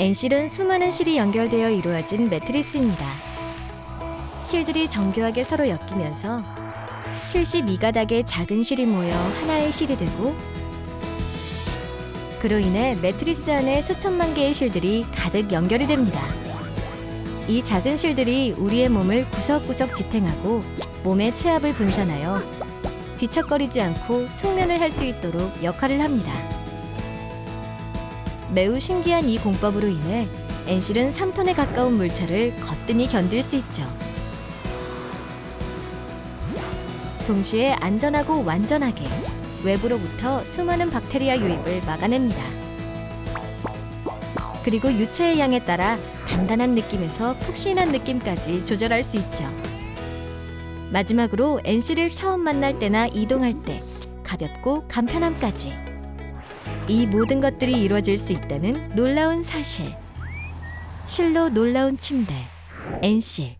엔실은 수많은 실이 연결되어 이루어진 매트리스입니다. 실들이 정교하게 서로 엮이면서 72가닥의 작은 실이 모여 하나의 실이 되고 그로 인해 매트리스 안에 수천만 개의 실들이 가득 연결이 됩니다. 이 작은 실들이 우리의 몸을 구석구석 지탱하고 몸의 체압을 분산하여 뒤척거리지 않고 숙면을 할 수 있도록 역할을 합니다. 매우 신기한 이 공법으로 인해 엔실은 3톤에 가까운 물체를 거뜬히 견딜 수 있죠. 동시에 안전하고 완전하게 외부로부터 수많은 박테리아 유입을 막아냅니다. 그리고 유체의 양에 따라 단단한 느낌에서 푹신한 느낌까지 조절할 수 있죠. 마지막으로 NC를 처음 만날 때나 이동할 때 가볍고 간편함까지 이 모든 것들이 이루어질 수 있다는 놀라운 사실. 실로 놀라운 침대 NC